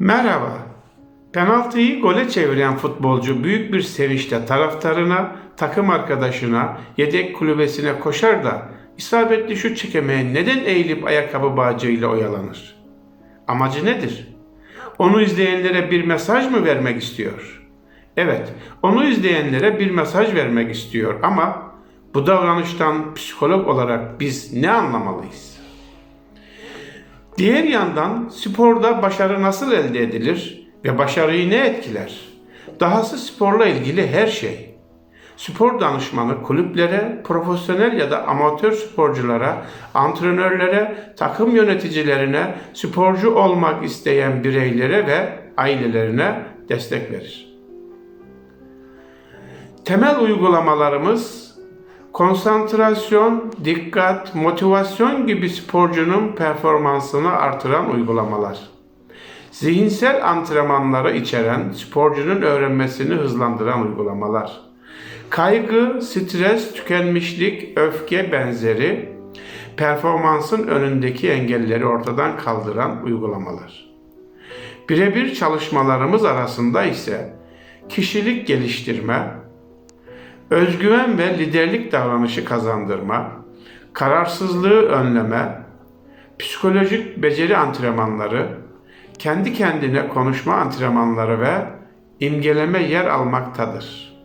Merhaba. Penaltıyı gole çeviren futbolcu büyük bir sevinçle taraftarına, takım arkadaşına, yedek kulübesine koşar da isabetli şut çekemeye neden eğilip ayakkabı bağcığıyla oyalanır? Amacı nedir? Onu izleyenlere bir mesaj mı vermek istiyor? Evet, onu izleyenlere bir mesaj vermek istiyor ama bu davranıştan psikolog olarak biz ne anlamalıyız? Diğer yandan sporda başarı nasıl elde edilir ve başarıyı ne etkiler? Dahası sporla ilgili her şey. Spor danışmanı kulüplere, profesyonel ya da amatör sporculara, antrenörlere, takım yöneticilerine, sporcu olmak isteyen bireylere ve ailelerine destek verir. Temel uygulamalarımız konsantrasyon, dikkat, motivasyon gibi sporcunun performansını artıran uygulamalar. Zihinsel antrenmanları içeren sporcunun öğrenmesini hızlandıran uygulamalar. Kaygı, stres, tükenmişlik, öfke benzeri performansın önündeki engelleri ortadan kaldıran uygulamalar. Birebir çalışmalarımız arasında ise kişilik geliştirme, özgüven ve liderlik davranışı kazandırma, kararsızlığı önleme, psikolojik beceri antrenmanları, kendi kendine konuşma antrenmanları ve imgeleme yer almaktadır.